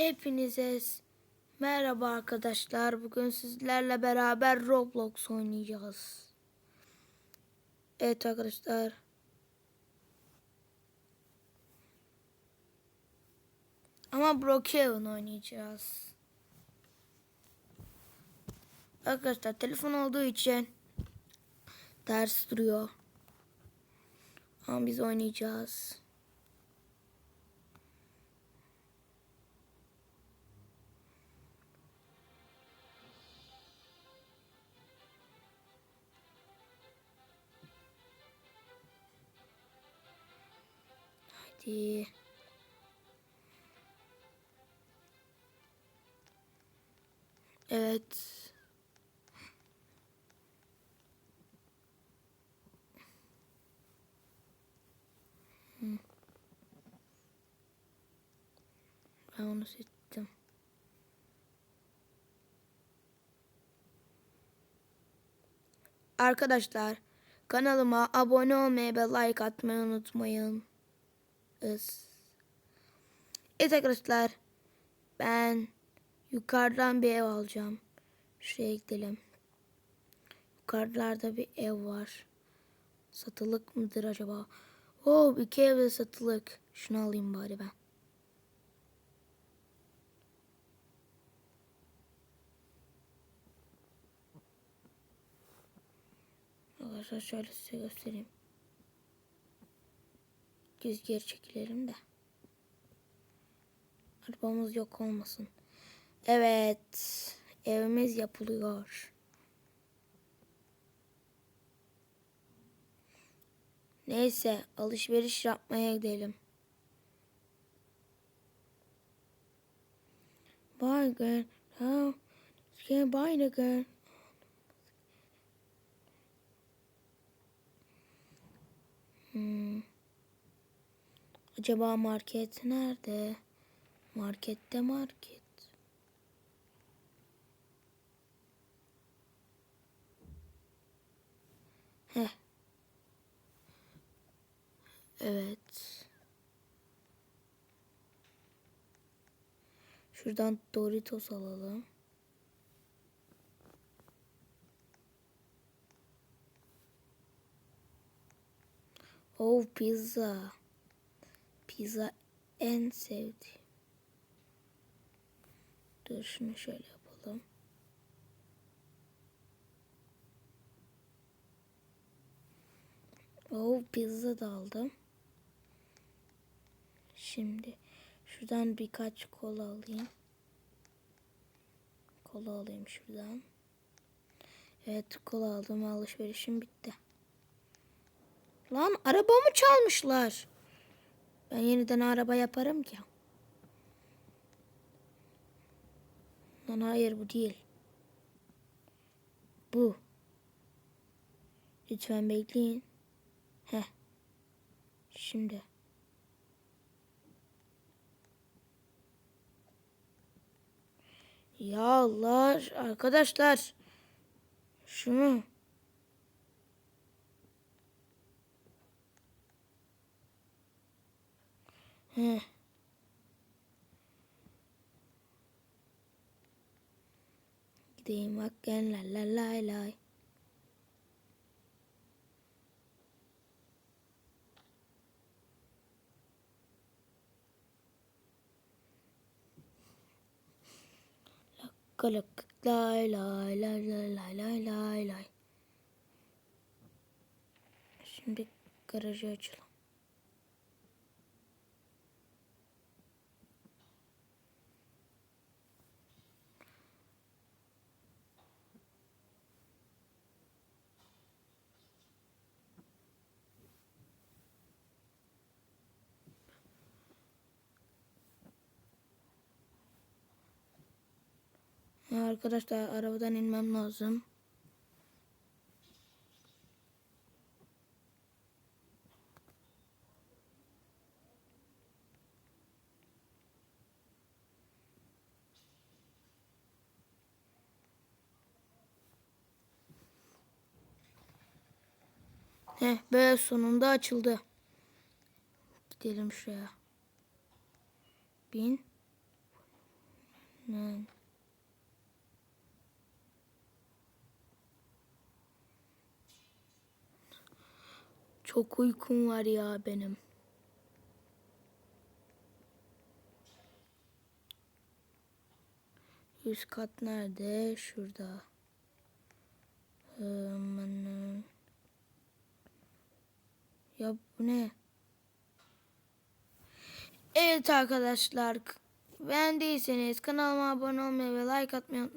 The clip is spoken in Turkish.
Hepinize merhaba arkadaşlar. Bugün sizlerle beraber Roblox oynayacağız. Evet arkadaşlar. Ama Brookhaven oynayacağız. Arkadaşlar telefon olduğu için ters duruyor. Ama biz oynayacağız. Hadi. Evet. Ben onu seçtim. Arkadaşlar kanalıma abone olmayı ve like atmayı unutmayın. Is. Evet arkadaşlar ben yukarıdan bir ev alacağım. Şuraya gidelim. Yukarılarda bir ev var. Satılık mıdır acaba? Oo iki ev satılık. Şunu alayım bari ben. Arkadaşlar şöyle size göstereyim. Düz geri çekilelim de. Arabamız yok olmasın. Evet. Evimiz yapılıyor. Neyse alışveriş yapmaya gidelim. Bye girl. How can buy the girl? Hmm. Acaba market nerede? Markette market. Heh. Evet. Şuradan Doritos alalım. Oh pizza. Pizza en sevdiğim. Dur şunu şöyle yapalım. Oh pizza da aldım. Şimdi şuradan birkaç kola alayım. Kola alayım şuradan. Evet kola aldım alışverişim bitti. Lan arabamı çalmışlar. Ben yeniden araba yaparım ki. Lan hayır bu değil. Bu. Lütfen bekleyin. Heh. Şimdi. Ya Allah arkadaşlar. Şunu. Heh. Gideyim bakın la la la la. Kalık lay lay lay lay lay lay lay lay. Şimdi garajı açalım. Ya Arkadaşlar arabadan inmem lazım. Heh, be sonunda açıldı. Gidelim şuraya. Bin. Çok uykum var ya benim. Üst kat nerede? Şurada. Ya bu ne? Evet arkadaşlar. Beğendiyseniz kanalıma abone olmayı ve like atmayı unutmayın.